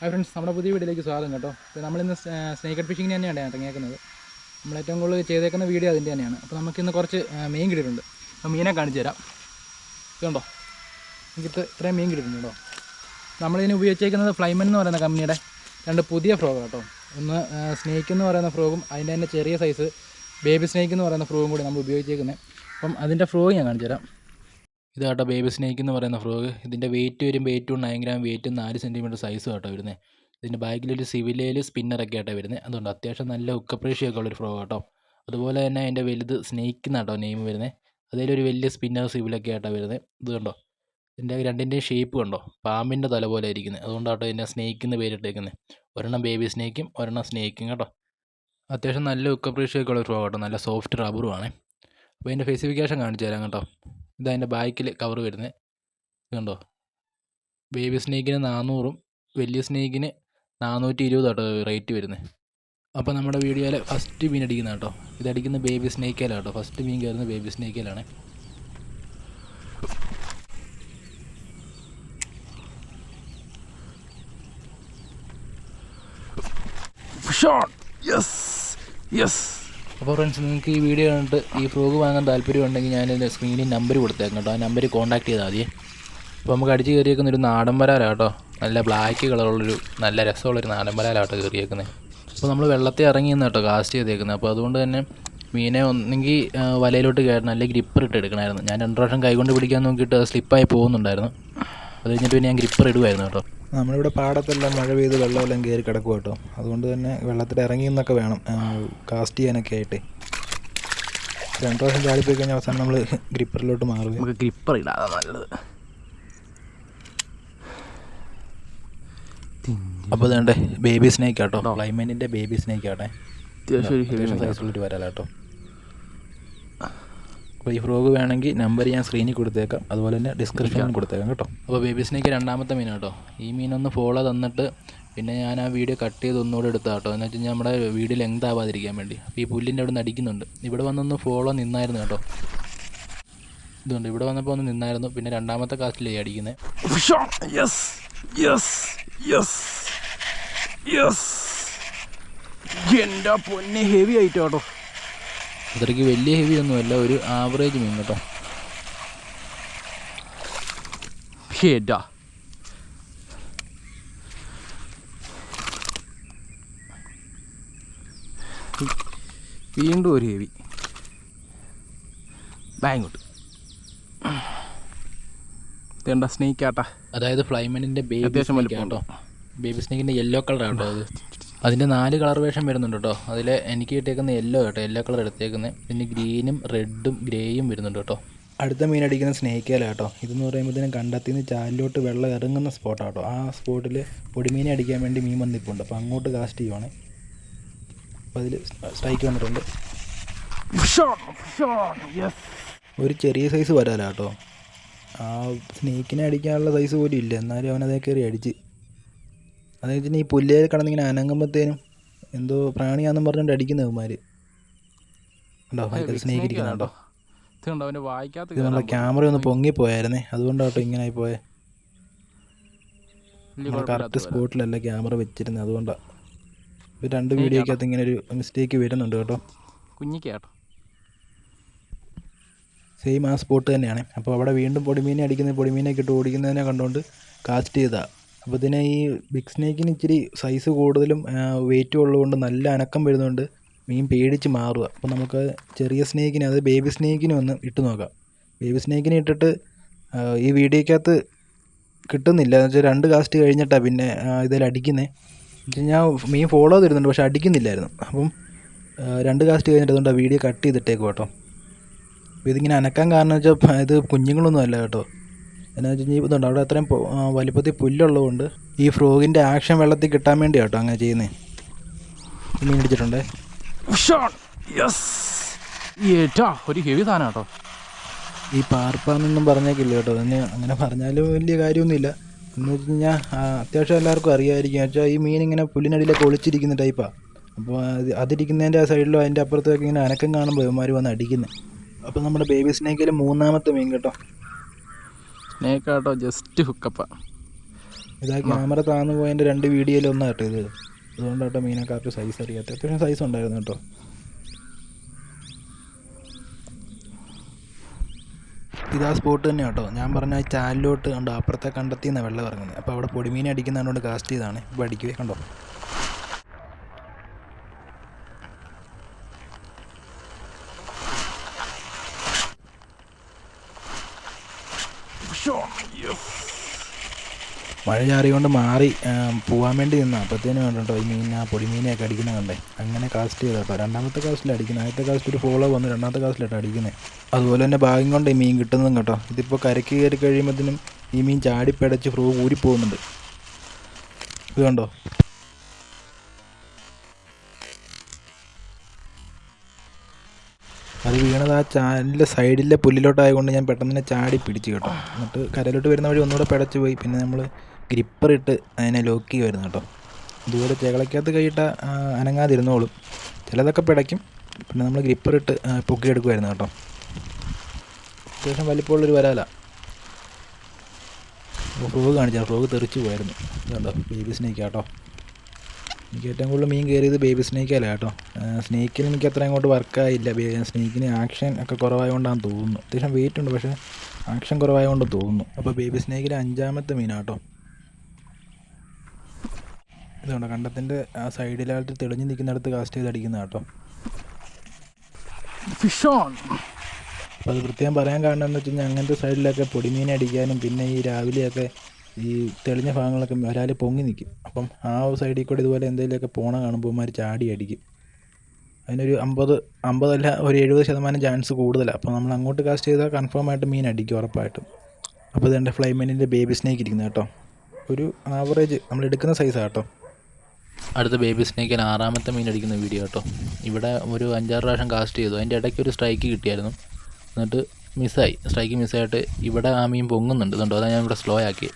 Hi friends നമ്മുടെ പുതിയ വീഡിയോയിലേക്ക് സ്വാഗതം കേട്ടോ. അപ്പോൾ നമ്മളിന്ന് സ്നേക്കഡ് ഫിഷിങ്ങിന് തന്നെയാണ് ഇറങ്ങിയേക്കുന്നത് നമ്മൾ ഏറ്റവും കൂടുതൽ ചെയ്തേക്കുന്ന വീഡിയോ അതിന്റെ തന്നെയാണ്. അപ്പോൾ നമുക്കിന്ന് കുറച്ച് മീൻ കിട്ടിയിട്ടുണ്ട്. അപ്പോൾ മീനെ കാണിച്ചു തരാം. ഇതുണ്ടോ? എനിക്ക് ഇത്രയും മീൻ കിട്ടിയിട്ടുണ്ട് കേട്ടോ. നമ്മളിതിന് ഉപയോഗിച്ചേക്കുന്നത് ഫ്ലൈമൻ എന്ന് പറയുന്ന കമ്പനിയുടെ രണ്ട് പുതിയ ഫ്രോഗ് കേട്ടോ. ഒന്ന് സ്നേക്ക് എന്ന് പറയുന്ന ഫ്രോഗും അതിന്റെ തന്നെ ചെറിയ സൈസ് ബേബി സ്നേക്ക് എന്ന് പറയുന്ന ഫ്രോഗും കൂടി നമ്മൾ ഉപയോഗിച്ചേക്കുന്നത് അപ്പം അതിന്റെ ഫ്രോഗ് ഞാൻ കാണിച്ചു തരാം. ഇത് കേട്ടോ ബേബി സ്നേക്ക് എന്ന് പറയുന്ന ഫ്രോഗ് ഇതിന്റെ വെയിറ്റ് വരുമ്പോൾ ഏറ്റവും നയൻ ഗ്രാം വെയിറ്റും നാല് സെന്റിമീറ്റർ സൈസ് കേട്ടോ വരുന്നത് ഇതിന്റെ ബാക്കിലൊരു സിവിലയിൽ സ്പിന്നറൊക്കെ ആയിട്ടാണ് വരുന്നത് അതുകൊണ്ട് അത്യാവശ്യം നല്ല ഉക്കപ്രേഷ്യൊക്കെ ഉള്ളൊരു ഫ്രോഗ് കേട്ടോ. അതുപോലെ തന്നെ അതിന്റെ വലുത് സ്നേക്ക് എന്നാട്ടോ നെയിം വരുന്നത് അതിലൊരു വലിയ സ്പിന്നർ സിവിലൊക്കെ ആയിട്ടാണ് വരുന്നത് ഇത് കണ്ടോ? ഇതിന്റെ രണ്ടിന്റെയും ഷേപ്പ് കണ്ടോ? പാമ്പിന്റെ തല പോലെ ഇരിക്കുന്നത് അതുകൊണ്ടാട്ടോ ഇതിന്റെ സ്നേക്ക് എന്ന് പേരിട്ടേക്കുന്നത് ഒരെണ്ണം ബേബി സ്നേക്കും ഒരെണ്ണം സ്നേക്കും കേട്ടോ. അത്യാവശ്യം നല്ല ഉക്കപ്രേഷ്യൊക്കെ ഉള്ള ഫ്രോഗ് കേട്ടോ. നല്ല സോഫ്റ്റ് റബ്ബറുമാണ് അപ്പോൾ ഇതിന്റെ സ്പെസിഫിക്കേഷൻ കാണിച്ചു തരാം കേട്ടോ. ഇതതിന്റെ ബാക്കിൽ കവർ വരുന്നത് കണ്ടോ? ബേബി സ്നേക്കിന് നാനൂറും വലിയ സ്നേക്കിന് നാനൂറ്റി ഇരുപത് കേട്ടോ റേറ്റ് വരുന്നത് അപ്പോൾ നമ്മുടെ വീഡിയോയിൽ ഫസ്റ്റ് മീൻ അടിക്കുന്ന കേട്ടോ ഇതടിക്കുന്ന ബേബി സ്നേക്കേലാണ് കേട്ടോ ഫസ്റ്റ് മീൻ കയറുന്നത് ബേബി ഷോട്ട് യെസ് യെസ് അപ്പോൾ ഫ്രണ്ട്സ് നിങ്ങൾക്ക് ഈ വീഡിയോ കണ്ടിട്ട് ഈ ഫ്രോഗ് വാങ്ങാൻ താല്പര്യമുണ്ടെങ്കിൽ ഞാൻ സ്ക്രീനിൽ നമ്പർ കൊടുത്തേക്കാം കേട്ടോ. ആ നമ്പർ കോൺടാക്ട് ചെയ്താൽ മതി. അപ്പോൾ നമുക്ക് അടിച്ച് കയറിയേക്കുന്ന ഒരു നാടൻ വരാലാണ് കേട്ടോ. നല്ല ബ്ലാക്ക് കളറുള്ളൊരു നല്ല രസമുള്ളൊരു നാടൻ വരാലാണ് കേട്ടോ കയറിയേക്കുന്നത് അപ്പോൾ നമ്മൾ വെള്ളത്തിൽ ഇറങ്ങി നിന്ന് കേട്ടോ കാസ്റ്റ് ചെയ്തേക്കുന്നത്. അപ്പോൾ അതുകൊണ്ട് തന്നെ മീനെ ഒന്നെങ്കിൽ വലയിലോട്ട് കയറണം. അല്ലെങ്കിൽ ഗ്രിപ്പർ ഇട്ട് എടുക്കണമായിരുന്നു. ഞാൻ രണ്ട് പ്രാവശ്യം കൈകൊണ്ട് പിടിക്കാൻ നോക്കിയിട്ട് സ്ലിപ്പായി പോകുന്നുണ്ടായിരുന്നു. അത് കഴിഞ്ഞിട്ട് പിന്നെ ഞാൻ ഗ്രിപ്പർ ഇടുമായിരുന്നു കേട്ടോ. നമ്മളിവിടെ പാടത്തെല്ലാം മഴ പെയ്ത് വെള്ളമെല്ലാം കയറി കിടക്കും കേട്ടോ. അതുകൊണ്ട് തന്നെ വെള്ളത്തിൽ ഇറങ്ങി എന്നൊക്കെ വേണം കാസ്റ്റ് ചെയ്യാനൊക്കെ ആയിട്ട്. രണ്ട് പ്രാവശ്യം ചാടിപ്പോയി കഴിഞ്ഞാൽ അവസാനം നമ്മൾ ഗ്രിപ്പറിലോട്ട് മാറും നമുക്ക് ഗ്രിപ്പർ ഇടാതെ നല്ലത്. അപ്പോൾ ഇതേണ്ടേ ബേബി സ്നേക്ക് ആട്ടോ ക്ലൈമേറ്റിന്റെ ബേബി സ്നേക്ക് ആട്ടെ. അത്യാവശ്യം സൈസുള്ളൊരു വരാലാട്ടോ അപ്പോൾ ഈ ഫ്രോഗ് വേണമെങ്കിൽ നമ്പർ ഞാൻ സ്ക്രീനിൽ കൊടുത്തേക്കാം. അതുപോലെ തന്നെ ഡിസ്ക്രിപ്ഷനിൽ കൊടുത്തേക്കാം കേട്ടോ. അപ്പോൾ ബേബി സ്നേക്ക് രണ്ടാമത്തെ മീൻ കേട്ടോ. ഈ മീനൊന്ന് ഫോളോ തന്നിട്ട് പിന്നെ ഞാൻ ആ വീഡിയോ കട്ട് ചെയ്ത് ഒന്നുകൂടെ എടുത്താ കേട്ടോ. എന്ന് വെച്ചാൽ കഴിഞ്ഞാൽ നമ്മുടെ വീഡിയോ ലെങ്ത് ആവാതിരിക്കാൻ വേണ്ടി. അപ്പോൾ ഈ പുല്ലിന്റെ അവിടെ നിന്ന് അടിക്കുന്നുണ്ട്. ഇവിടെ വന്നൊന്ന് ഫോളോ നിന്നായിരുന്നു കേട്ടോ. ഇതുണ്ട്. ഇവിടെ വന്നപ്പോൾ ഒന്ന് നിന്നായിരുന്നു. പിന്നെ രണ്ടാമത്തെ കാസ്റ്റിലേ അടിക്കുന്നത് യെസ് യെസ് യെസ് യെസ് എന്റെ പൊന്നെ ഹെവി ആയിട്ട്. കേട്ടോ അത്രയ്ക്ക് വലിയ ഹെവി ഒന്നുമല്ല ഒരു ആവറേജ് മീൻ കേട്ടോ. ഹേഡാ വീണ്ടും ഒരു ഹെവി ബാങ്ങോട്ട് തേണ്ട സ്നേക്ക് ആട്ടാ? അതായത് ഫ്ലൈമനിന്റെ ബേബി അത്യാവശ്യം വലിപ്പം. കേട്ടോ ബേബി സ്നേക്കിന്റെ യെല്ലോ കളറാണ് കേട്ടോ അത്. അതിന്റെ നാല് കളർ വേഷം വരുന്നുണ്ട് കേട്ടോ. അതിൽ എനിക്ക് കിട്ടിയേക്കുന്ന യെല്ലോ കേട്ടോ യെല്ലോ കളർ എടുത്തേക്കുന്നത് പിന്നെ ഗ്രീനും റെഡും ഗ്രേയും വരുന്നുണ്ട് കേട്ടോ. അടുത്ത മീൻ അടിക്കുന്ന സ്നേക്കേല കേട്ടോ. ഇതെന്ന് പറയുമ്പോഴത്തേനും കണ്ടത്തിൽ നിന്ന് ചാലിലോട്ട് വെള്ളം ഇറങ്ങുന്ന സ്പോട്ടാണ് കേട്ടോ. ആ സ്പോട്ടിൽ പൊടിമീനെ അടിക്കാൻ വേണ്ടി മീൻ വന്നിപ്പുണ്ട് അപ്പോൾ അങ്ങോട്ട് കാസ്റ്റ് ചെയ്യുവാണ്. അപ്പോൾ അതിൽ സ്ട്രൈക്ക് വന്നിട്ടുണ്ട്. ഒരു ചെറിയ സൈസ് വരാല കേട്ടോ. ആ സ്നേക്കിനെ അടിക്കാനുള്ള സൈസ് പോലും ഇല്ല. എന്നാലും അവനതേ കയറി അടിച്ച്. അതെന്ന് വെച്ചാൽ ഈ പുല്ലേൽ കിടന്നിങ്ങനെ അനങ്ങുമ്പോഴത്തേനും എന്തോ പ്രാണിയാന്നും പറഞ്ഞുകൊണ്ട് അടിക്കുന്ന ഇവന്മാർ ഉണ്ടോ ഭയങ്കര സ്നേഹിക്കുന്നുണ്ടോ ഇതുണ്ടോ അവന്റെ വായിക്കാത്ത ഇത് നമ്മളെ ക്യാമറ ഒന്ന് പൊങ്ങിപ്പോയായിരുന്നേ അതുകൊണ്ടാട്ടോ ഇങ്ങനെ ആയി പോയേ കറക്റ്റ് സ്പോട്ടിലല്ല ക്യാമറ വെച്ചിരുന്നത് അതുകൊണ്ടാണ് ഇത് രണ്ട് വീഡിയോക്കകത്ത് ഇങ്ങനെ ഒരു മിസ്റ്റേക്ക് വരുന്നുണ്ട് കേട്ടോ. കുഞ്ഞിക്കേട്ടോ സെയിം ആ സ്പോട്ട് തന്നെയാണ്. അപ്പോൾ അവിടെ വീണ്ടും പൊടിമീനെ അടിക്കുന്ന പൊടിമീനെ കിട്ടും ഓടിക്കുന്നതിനെ കണ്ടുകൊണ്ട് കാസ്റ്റ് ചെയ്താ. അപ്പോൾ ഇതിനെ ഈ ബിഗ് സ്നേക്കിന് ഇച്ചിരി സൈസ് കൂടുതലും വെയിറ്റും ഉള്ളതുകൊണ്ട് നല്ല അനക്കം വരുന്നുണ്ട്. മീൻ പേടിച്ച് മാറുക. അപ്പോൾ നമുക്ക് ചെറിയ സ്നേക്കിനെ അത് ബേബി സ്നേക്കിനെ ഒന്ന് ഇട്ട് നോക്കാം. ബേബി സ്നേക്കിനെ ഇട്ടിട്ട് ഈ വീഡിയോക്കകത്ത് കിട്ടുന്നില്ല. എന്ന് വെച്ചാൽ രണ്ട് കാസ്റ്റ് കഴിഞ്ഞിട്ടാണ് പിന്നെ ഇതിൽ അടിക്കുന്നത് ഞാൻ മീൻ ഫോളോ ചെയ്തിരുന്നുണ്ട് പക്ഷെ അടിക്കുന്നില്ലായിരുന്നു. അപ്പം രണ്ട് കാസ്റ്റ് കഴിഞ്ഞിട്ട് അതുകൊണ്ട് ആ വീഡിയോ കട്ട് ചെയ്തിട്ടേക്കും കേട്ടോ. അപ്പോൾ ഇതിങ്ങനെ അനക്കാൻ കാരണം വെച്ചാൽ ഇത് കുഞ്ഞുങ്ങളൊന്നും അല്ല കേട്ടോ. എന്നാ വെച്ച് കഴിഞ്ഞാൽ ഇതുണ്ട്. അവിടെ അത്രയും വലിപ്പത്തിൽ പുല്ലുള്ളതുകൊണ്ട് ഈ ഫ്രോഗിന്റെ ആക്ഷൻ വെള്ളത്തിൽ കിട്ടാൻ വേണ്ടി കേട്ടോ അങ്ങനെ ചെയ്യുന്നത് മീൻ അടിച്ചിട്ടുണ്ടേ ഒരു ഹെവി സാധനം കേട്ടോ ഈ പാർപ്പാന്നൊന്നും പറഞ്ഞേക്കില്ല കേട്ടോ. അതിന് അങ്ങനെ പറഞ്ഞാലും വലിയ കാര്യമൊന്നുമില്ല. എന്ന് വെച്ച് കഴിഞ്ഞാൽ അത്യാവശ്യം എല്ലാവർക്കും അറിയാമായിരിക്കും വെച്ചാൽ ഈ മീൻ ഇങ്ങനെ പുല്ലിനടിയിലൊക്കെ ഒളിച്ചിരിക്കുന്ന ടൈപ്പാണ് അപ്പോൾ അത് അതിരിക്കുന്നതിന്റെ ആ സൈഡിലോ അതിന്റെ അപ്പുറത്തൊക്കെ ഇങ്ങനെ അനക്കം കാണുമ്പോൾ ഇവന്മാർ വന്ന് അടിക്കുന്നത് അപ്പോൾ നമ്മുടെ ബേബി സ്നേക്കിൽ മൂന്നാമത്തെ മീൻ കേട്ടോ. സ്നേക്ക് ആട്ടോ ജസ്റ്റ് ഹുക്കപ്പ. ഇതാ ക്യാമറ താന്നു പോയതിന്റെ രണ്ട് വീഡിയോയിൽ ഒന്നാ കേട്ടോ ഇത്. അതുകൊണ്ടാട്ടോ മീനക്കാർക്ക് സൈസ് അറിയാത്ത അത്യാവശ്യം സൈസ് ഉണ്ടായിരുന്നു കേട്ടോ. ഇതാ സ്പോട്ട് തന്നെ കേട്ടോ. ഞാൻ പറഞ്ഞ ചാലിലോട്ട് കണ്ടോ അപ്പുറത്തെ കണ്ടെത്തിയെന്നാണ് വെള്ളം ഇറങ്ങുന്നത്. അപ്പോൾ അവിടെ പൊടിമീനെ അടിക്കുന്നതുകൊണ്ട് കാസ്റ്റ് ചെയ്താണ് ഇപ്പോൾ അടിക്കുവേ കണ്ടോ? മഴ ചാറിയോണ്ട് മാറി പോകാൻ പോവാൻ വേണ്ടി നിന്നാ. അപ്പത്തേനും കണ്ടോ ഈ മീൻ ആ പൊടിമീനെയൊക്കെ അടിക്കുന്ന കണ്ടേ. അങ്ങനെ കാസ്റ്റ് ചെയ്ത കേട്ടോ രണ്ടാമത്തെ കാസ്റ്റിൽ അടിക്കുന്നത് ആദ്യത്തെ കാസ്റ്റിൽ ഒരു ഫോളോ വന്ന്. രണ്ടാമത്തെ കാസ്റ്റിലായിട്ട് അടിക്കുന്നത് അതുപോലെ തന്നെ ഭാഗ്യം കൊണ്ട് ഈ മീൻ കിട്ടുന്നതും കേട്ടോ. ഇതിപ്പോൾ കരക്ക് കയറി കഴിയുമ്പോഴത്തേനും ഈ മീൻ ചാടിപ്പടച്ച് ഫ്രൂ ഊരിപ്പോകുന്നുണ്ട്. ഇത് കണ്ടോ? അത് വീണത് ആ ചാലിന്റെ സൈഡിലെ പുല്ലിലോട്ടായതുകൊണ്ട് ഞാൻ പെട്ടെന്ന് തന്നെ ചാടി പിടിച്ച് കേട്ടോ. എന്നിട്ട് കരയിലോട്ട് വരുന്ന വഴി ഒന്നുകൂടെ പിടച്ച് പോയി. പിന്നെ നമ്മൾ ഗ്രിപ്പർ ഇട്ട് അതിനെ ലോക്ക് ചെയ്യുമായിരുന്നു കേട്ടോ. ഇതുപോലെ ചകളയ്ക്കകത്ത് കൈയിട്ട അനങ്ങാതിരുന്നോളും. ചിലതൊക്കെ പിടയ്ക്കും. പിന്നെ നമ്മൾ ഗ്രിപ്പർ ഇട്ട് പൊക്കി പൊക്കിയെടുക്കുമായിരുന്നു കേട്ടോ. അത്യാവശ്യം വലിപ്പമുള്ളൊരു വരാല. ഫ്രോഗ് കാണിച്ചാൽ ഫ്രോഗ് തെറിച്ച് പോയായിരുന്നു. കേട്ടോ ബേബി സ്നേക്ക് കേട്ടോ. എനിക്ക് ഏറ്റവും കൂടുതൽ മീൻ കയറിയത് ബേബി സ്നേക്കല്ല കേട്ടോ. സ്നേക്കിന് എനിക്ക് അത്ര അങ്ങോട്ട് വർക്കായില്ല സ്നേക്കിന് ആക്ഷൻ ഒക്കെ കുറവായതുകൊണ്ടാണ് തോന്നുന്നു. അത്യാവശ്യം വെയിറ്റ് ഉണ്ട് പക്ഷേ ആക്ഷൻ കുറവായതുകൊണ്ട് തോന്നുന്നു. അപ്പോൾ ബേബി സ്നേക്കിലെ അഞ്ചാമത്തെ മീനാട്ടോ ഇതുകൊണ്ട് കണ്ടത്തിന്റെ ആ സൈഡിലായിട്ട് തെളിഞ്ഞ് നിൽക്കുന്നിടത്ത് കാസ്റ്റ് ചെയ്ത് അടിക്കുന്ന കേട്ടോ. ഫിഷ് ഓൺ അപ്പോൾ അത് പ്രത്യേകം പറയാൻ കാരണം എന്ന് വെച്ച് കഴിഞ്ഞാൽ അങ്ങനത്തെ സൈഡിലൊക്കെ പൊടിമീൻ അടിക്കാനും പിന്നെ ഈ രാവിലെയൊക്കെ ഈ തെളിഞ്ഞ ഭാഗങ്ങളൊക്കെ ഒരാൾ പൊങ്ങി നിൽക്കും അപ്പം ആ സൈഡിൽ കൂടെ ഇതുപോലെ എന്തെങ്കിലുമൊക്കെ പോണ കാണുമ്പോൾ മാതിരി ചാടി അടിക്കും. അതിനൊരു അമ്പത് അമ്പതല്ല ഒരു എഴുപത് ശതമാനം ചാൻസ് കൂടുതലാണ് അപ്പോൾ നമ്മൾ അങ്ങോട്ട് കാസ്റ്റ് ചെയ്താൽ കൺഫേം ആയിട്ട് മീൻ അടിക്കും ഉറപ്പായിട്ടും. അപ്പോൾ ഇതെന്റെ ഫ്ലൈമീനിന്റെ ബേബി സ്നേക്ക് ഇരിക്കുന്നത് കേട്ടോ. ഒരു ആവറേജ് നമ്മൾ എടുക്കുന്ന സൈസാണ് കേട്ടോ. അടുത്ത ബേബി സ്നേക്കിന് ആറാമത്തെ മീൻ അടിക്കുന്ന വീഡിയോ കേട്ടോ. ഇവിടെ ഒരു അഞ്ചാറ് പ്രാവശ്യം കാസ്റ്റ് ചെയ്തു. അതിന്റെ ഇടയ്ക്ക് ഒരു സ്ട്രൈക്ക് കിട്ടിയായിരുന്നു. എന്നിട്ട് മിസ്സായി സ്ട്രൈക്ക് മിസ്സായിട്ട് ഇവിടെ ആ മീൻ പൊങ്ങുന്നുണ്ട്. അതുകൊണ്ടോ അതാണ് ഞാൻ ഇവിടെ സ്ലോ ആക്കി.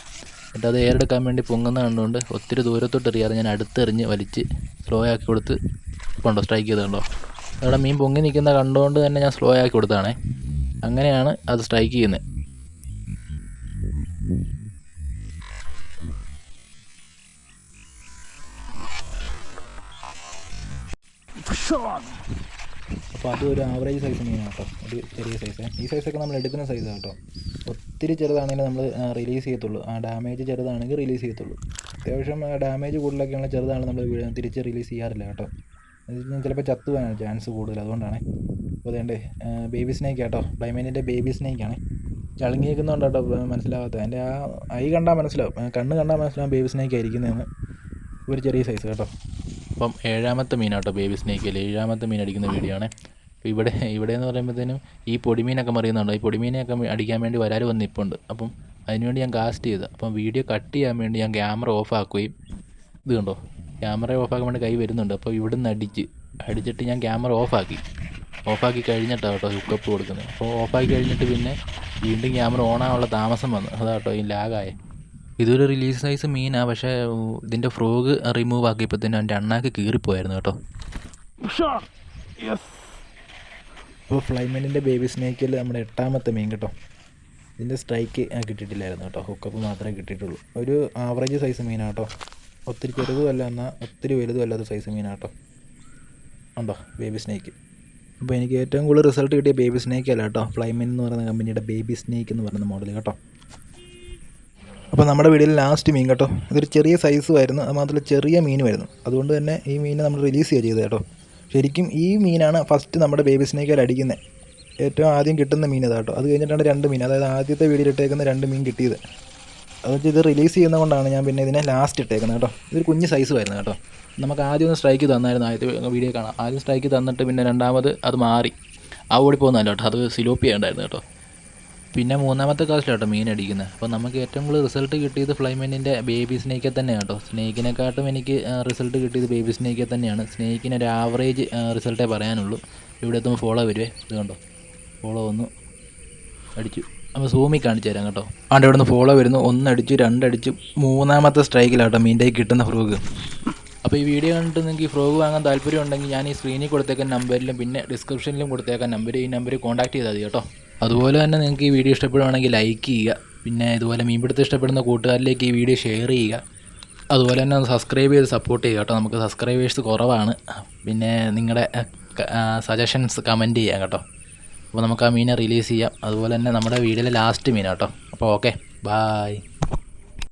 എന്നിട്ട് അത് എയറെടുക്കാൻ വേണ്ടി പൊങ്ങുന്ന കണ്ടുകൊണ്ട് ഒത്തിരി ദൂരത്തോട്ട് എറിയാതെ ഞാൻ അടുത്തെറിഞ്ഞ് വലിച്ച് സ്ലോ ആക്കി കൊടുത്ത് കൊണ്ടോ സ്ട്രൈക്ക് ചെയ്തുകൊണ്ടോ. അവിടെ മീൻ പൊങ്ങി നിൽക്കുന്ന കണ്ടുകൊണ്ട് തന്നെ ഞാൻ സ്ലോ ആക്കി കൊടുത്തതാണേ. അങ്ങനെയാണ് അത് സ്ട്രൈക്ക് ചെയ്യുന്നത്. അപ്പോൾ അത് ഒരു ആവറേജ് സൈസ് മീനാണ് കേട്ടോ ഒരു ചെറിയ സൈസ് ഈ സൈസൊക്കെ നമ്മൾ എടുക്കുന്ന സൈസാണ് കേട്ടോ ഒത്തിരി ചെറുതാണെങ്കിലും നമ്മൾ റിലീസ് ചെയ്യത്തുള്ളൂ. ആ ഡാമേജ് ചെറുതാണെങ്കിൽ റിലീസ് ചെയ്യത്തുള്ളൂ. അത്യാവശ്യം ഡാമേജ് കൂടുതലൊക്കെയുള്ള ചെറുതാണ് നമ്മൾ തിരിച്ച് റിലീസ് ചെയ്യാറില്ല കേട്ടോ. ചിലപ്പോൾ ചത്തു പോകാനാണ് ചാൻസ് കൂടുതൽ. അതുകൊണ്ടാണ്. അപ്പോൾ അതേണ്ടേ ബേബി സ്നേക്ക് കേട്ടോ ഡൈമേനിന്റെ ബേബി സ്നേക്കാണ് ചളുങ്ങിയേക്കുന്നതുകൊണ്ട് കേട്ടോ മനസ്സിലാവാത്ത എന്റെ ആ ഐ കണ്ടാൽ മനസ്സിലാവും. കണ്ണ് കണ്ടാൽ മനസ്സിലാവും ബേബി സ്നേക്ക് ആയിരിക്കുന്നതെന്ന്. ഒരു ചെറിയ സൈസ് കേട്ടോ. അപ്പം ഏഴാമത്തെ മീനാട്ടോ ബേബി സ്നേക്കിൽ ഏഴാമത്തെ മീൻ അടിക്കുന്ന വീഡിയോ ആണ്. ഇവിടെ ഇവിടെ എന്ന് പറയുമ്പോഴത്തേനും ഈ പൊടിമീനൊക്കെ മറിയുന്നുണ്ടോ. ഈ പൊടിമീനെയൊക്കെ അടിക്കാൻ വേണ്ടി വരാൽ വന്ന് നിൽപ്പുണ്ട് അപ്പം അതിനുവേണ്ടി ഞാൻ കാസ്റ്റ് ചെയ്ത്. അപ്പം വീഡിയോ കട്ട് ചെയ്യാൻ വേണ്ടി ഞാൻ ക്യാമറ ഓഫ് ആക്കുകയും ഇത് കണ്ടോ? ക്യാമറ ഓഫ് ആക്കാൻ വേണ്ടി കൈ വരുന്നുണ്ട്. അപ്പോൾ ഇവിടുന്ന് അടിച്ച് അടിച്ചിട്ട് ഞാൻ ക്യാമറ ഓഫാക്കി ഓഫാക്കി കഴിഞ്ഞിട്ടാണ് കേട്ടോ ഹുക്കപ്പ് കൊടുക്കുന്നത്. അപ്പോൾ ഓഫാക്കി കഴിഞ്ഞിട്ട് പിന്നെ വീണ്ടും ക്യാമറ ഓണാനുള്ള താമസം വന്നു. അതാട്ടോ ഈ ലാഗായ ഇതൊരു റിലീസ് സൈസ് മീനാണ് പക്ഷേ ഇതിന്റെ ഫ്രോഗ് റിമൂവ് ആക്കിയപ്പോൾ തന്നെ എന്റെ അണ്ണാക്ക് കീറിപ്പോയായിരുന്നു കേട്ടോ. യെസ് അപ്പോൾ ഫ്ലൈമെനിന്റെ ബേബി സ്നേക്കിൽ നമ്മുടെ എട്ടാമത്തെ മീൻ കേട്ടോ. ഇതിന്റെ സ്ട്രൈക്ക് കിട്ടിയിട്ടില്ലായിരുന്നു കേട്ടോ. ഹുക്കപ്പ് മാത്രമേ കിട്ടിയിട്ടുള്ളൂ. ഒരു ആവറേജ് സൈസ് മീനാണ് കേട്ടോ. ഒത്തിരി ചെറുതും അല്ല എന്നാൽ ഒത്തിരി വലുതും അല്ലാത്ത സൈസ് മീനാണ് കേട്ടോ. ഉണ്ടോ ബേബി സ്നേക്ക് അപ്പോൾ എനിക്ക് ഏറ്റവും കൂടുതൽ റിസൾട്ട് കിട്ടിയ ബേബി സ്നേക്ക് അല്ല കേട്ടോ. ഫ്ലൈമെൻ എന്ന് പറയുന്ന കമ്പനിയുടെ ബേബി സ്നേക്ക് എന്ന് പറയുന്ന മോഡൽ കേട്ടോ. അപ്പോൾ നമ്മുടെ വീടിൽ ലാസ്റ്റ് മീൻ കേട്ടോ. ഇതൊരു ചെറിയ സൈസുമായിരുന്നു അത് മാത്രമല്ല ചെറിയ മീനുമായിരുന്നു അതുകൊണ്ട് തന്നെ ഈ മീനെ നമ്മൾ റിലീസ് ചെയ്യുക ചെയ്തത് കേട്ടോ. ശരിക്കും ഈ മീനാണ് ഫസ്റ്റ് നമ്മുടെ ബേബി സ്നേക്കിൽ അടിക്കുന്നത് ഏറ്റവും ആദ്യം കിട്ടുന്ന മീൻ ഇതാട്ടോ. അത് കഴിഞ്ഞിട്ടാണ് രണ്ട് മീൻ. അതായത് ആദ്യത്തെ വീഡിയോയിൽ ഇട്ടേക്കുന്ന രണ്ട് മീൻ കിട്ടിയത്. അത് ഇത് റിലീസ് ചെയ്യുന്നത് കൊണ്ടാണ് ഞാൻ പിന്നെ ഇതിനെ ലാസ്റ്റ് ഇട്ടേക്കുന്നത് കേട്ടോ. ഇതൊരു കുഞ്ഞ് സൈസുമായിരുന്നു കേട്ടോ. നമുക്ക് ആദ്യം ഒന്ന് സ്ട്രൈക്ക് തന്നായിരുന്നു ആദ്യത്തെ വീഡിയോ കാണാം ആദ്യം സ്ട്രൈക്ക് തന്നിട്ട് പിന്നെ രണ്ടാമത് അത് മാറി. ആ ഓടിപ്പോകുന്നതല്ല കേട്ടോ. അത് സിലോപ്പ് ഉണ്ടായിരുന്നു കേട്ടോ. പിന്നെ മൂന്നാമത്തെ കാസ്റ്റിലാട്ടോ മീൻ അടിക്കുന്നത്. അപ്പോൾ നമുക്ക് ഏറ്റവും കൂടുതൽ റിസൾട്ട് കിട്ടിയത് ഫ്ലൈമെന്റിന്റെ ബേബി സ്നേക്കെ തന്നെ കേട്ടോ. സ്നേക്കിനെക്കാട്ടും എനിക്ക് റിസൾട്ട് കിട്ടിയത് ബേബി സ്നേക്കെ തന്നെയാണ്. സ്നേക്കിന് ഒരു ആവറേജ് റിസൾട്ടേ പറയാനുള്ളൂ. ഇവിടെ എത്തുമ്പോൾ ഫോളോ വരുവേ. ഇത് കണ്ടോ? ഫോളോ വന്നു. അടിച്ചു. അപ്പോൾ സൂമി കാണിച്ചു തരാം കേട്ടോ. ആണ്ട് ഇവിടെ നിന്ന് ഫോളോ വരുന്നു. ഒന്നടിച്ചു രണ്ടടിച്ചു. മൂന്നാമത്തെ സ്ട്രൈക്കിലാട്ടോ മീന്റെ കിട്ടുന്ന ഫ്രോഗ് അപ്പോൾ ഈ വീഡിയോ കണ്ടിട്ട് നിങ്ങൾക്ക് ഈ ഫ്രോഗ് വാങ്ങാൻ താല്പര്യം ഉണ്ടെങ്കിൽ ഞാൻ ഈ സ്ക്രീനിൽ കൊടുത്തേക്കാൻ നമ്പറിലും പിന്നെ ഡിസ്ക്രിപ്ഷനിലും കൊടുത്തേക്കാൻ നമ്പർ ഈ നമ്പർ കോൺടാക്ട് ചെയ്താൽ മതി കേട്ടോ. അതുപോലെ തന്നെ നിങ്ങൾക്ക് ഈ വീഡിയോ ഇഷ്ടപ്പെടുവാണെങ്കിൽ ലൈക്ക് ചെയ്യുക. പിന്നെ ഇതുപോലെ മീൻപിടുത്തം ഇഷ്ടപ്പെടുന്ന കൂട്ടുകാരിലേക്ക് ഈ വീഡിയോ ഷെയർ ചെയ്യുക. അതുപോലെ തന്നെ ഒന്ന് സബ്സ്ക്രൈബ് ചെയ്ത് സപ്പോർട്ട് ചെയ്യുക കേട്ടോ. നമുക്ക് സബ്സ്ക്രൈബേഴ്സ് കുറവാണ്. പിന്നെ നിങ്ങളുടെ സജഷൻസ് കമന്റ് ചെയ്യാം കേട്ടോ. അപ്പോൾ നമുക്ക് ആ മീനെ റിലീസ് ചെയ്യാം. അതുപോലെ തന്നെ നമ്മുടെ വീഡിയോയിലെ ലാസ്റ്റ് മീനാട്ടോ അപ്പോൾ ഓക്കെ ബായ്